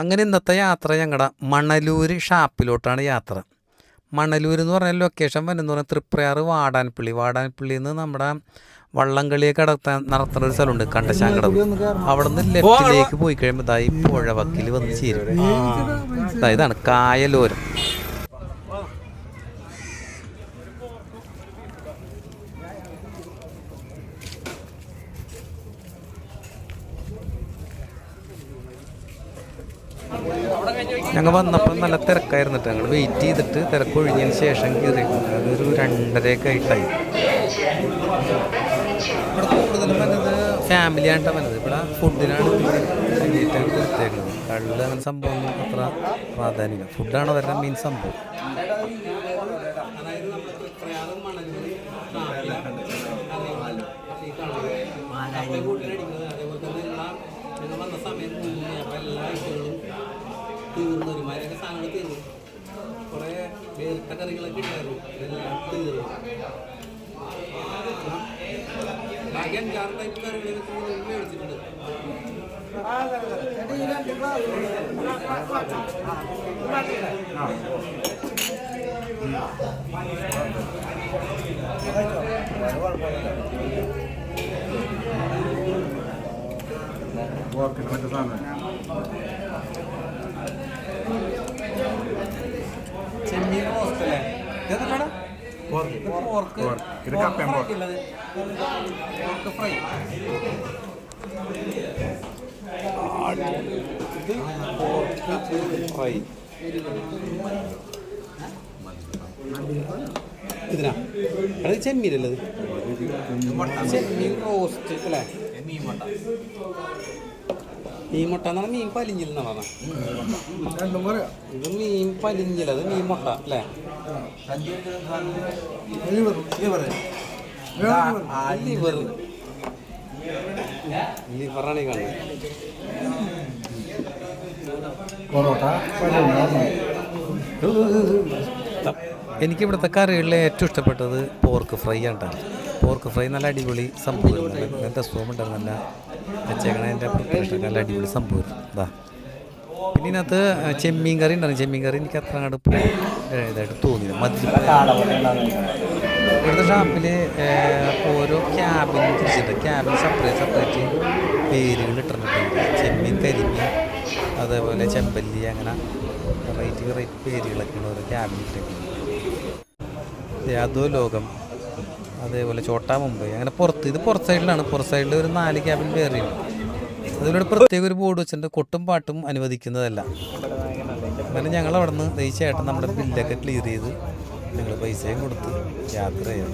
അങ്ങനെ ഇന്നത്തെ യാത്ര ഞങ്ങളുടെ മണലൂർ ഷാപ്പിലോട്ടാണ് യാത്ര. മണലൂർ എന്ന് പറഞ്ഞ ലൊക്കേഷൻ വരുന്നത് പറഞ്ഞാൽ തൃപ്രയാറ് വാടാൻപിള്ളി. വാടാൻപള്ളിയിൽ നിന്ന് നമ്മുടെ വള്ളംകളിയൊക്കെ നടത്താൻ നടത്തുന്ന ഒരു സ്ഥലമുണ്ട് കണ്ടശാങ്കടവ് അവിടെ നിന്ന് ലെഫ്റ്റിലേക്ക് പോയി കഴിയുമ്പോൾ ഇതായി പുഴ വക്കിൽ വന്ന് ചേരും. ഇതാണ് കായലോരം. ഞങ്ങൾ വന്നപ്പോൾ നല്ല തിരക്കായിരുന്നു കേട്ടോ. ഞങ്ങൾ വെയിറ്റ് ചെയ്തിട്ട് തിരക്ക് ഒഴിഞ്ഞതിന് ശേഷം കയറി. അതൊരു രണ്ടരയൊക്കെ ആയിട്ടായി. ഇവിടെ കൂടുതലും വന്നത് ഫാമിലിയായിട്ടാണ് വന്നത്. ഇവിടെ ഫുഡിനാണ് വേണ്ടിയിട്ടാണ് കൊടുത്തേക്കുന്നത്. കള്ള് അങ്ങനെ സംഭവം അത്ര പ്രാധാന്യമില്ല ഫുഡാണ് അവരുടെ മെയിൻ സംഭവം. അതേപോലെ തന്നെ വന്ന സമയത്ത് എല്ലാ ഐറ്റങ്ങളും തീർന്നു ഒരുമാതിരിയൊക്കെ സാധനങ്ങൾ തീർന്നു കുറേ വേർത്ത കറികളൊക്കെ ഉണ്ടായിരുന്നു. ഇതെല്ലാം തീർന്നു ബാക്കി അഞ്ചാറ് ടൈപ്പ് കറികളൊക്കെ മേടിച്ചിട്ടുണ്ട്. ചെമ്മീൻ റോസ്റ്റ് അല്ലേ ഇതെന്താടാ പോർക്ക് ഇത് കപ്പയും pork. പോർക്ക് ഫ്രൈ ഇത് പോർക്ക് ഫ്രൈ ഇതിനാ? അത് ചെമ്മീൻ. റോസ്റ്റ് അല്ലേ? മീൻ മുട്ട എന്നാണ് മീൻ പലിഞ്ഞിൽ എന്നുള്ളത് ഇത് മീൻ പലിഞ്ഞിൽ അത് മീൻ മുട്ട അല്ലേ? ലിവർ ലിവറാണ് ഈ കാണുന്നത്. എനിക്ക് ഇവിടുത്തെ കറികളിൽ ഏറ്റവും ഇഷ്ടപ്പെട്ടത് പോർക്ക് ഫ്രൈ ആണ് പോർക്ക് ഫ്രൈ നല്ല അടിപൊളി സംഭവം നല്ല ഉണ്ട്. നല്ല വെച്ചേക്കണതിന്റെ പ്രിപ്പറേഷൻ നല്ല അടിപൊളി സംഭവം ഇതാ പിന്നെ ഇതിനകത്ത് ചെമ്മീൻ കറി ഉണ്ടായിരുന്നു. ചെമ്മീൻ കറി എനിക്ക് അത്ര അങ്ങോട്ട് ഇതായിട്ട് തോന്നിയില്ല. മതി. ഇവിടുത്തെ ഷാപ്പിൽ ഓരോ ക്യാബിനും തിരിച്ചിട്ട് ക്യാബിൻ സെപ്പറേറ്റ് സെപ്പറേറ്റ് പേരുകൾ ഇട്ടിട്ടുണ്ട്. ചെമ്മീൻ കരിമീൻ അതേപോലെ ചെമ്പല്ലി അങ്ങനെ വെറൈറ്റി വെറൈറ്റി പേരുകളൊക്കെയാണ് ഓരോ ക്യാബിൻ ഇട്ടേക്കുന്നത് യാതോ ലോകം. അതേപോലെ ചോട്ടാ മുംബൈ അങ്ങനെ പുറത്ത് ഇത് പുറത്ത് സൈഡിലാണ്. പുറത്ത് സൈഡിൽ ഒരു നാല് ക്യാബിൻ കയറി അതിലൂടെ പ്രത്യേക ഒരു ബോർഡ് വെച്ചിട്ടുണ്ട്. കൊട്ടും പാട്ടും അനുവദിക്കുന്നതല്ല. അങ്ങനെ ഞങ്ങൾ അവിടെ നിന്ന് ദയിച്ചായിട്ട് നമ്മുടെ ബില്ലൊക്കെ ക്ലിയർ ചെയ്ത് ഞങ്ങൾ പൈസയും കൊടുത്ത് യാത്ര ചെയ്തു.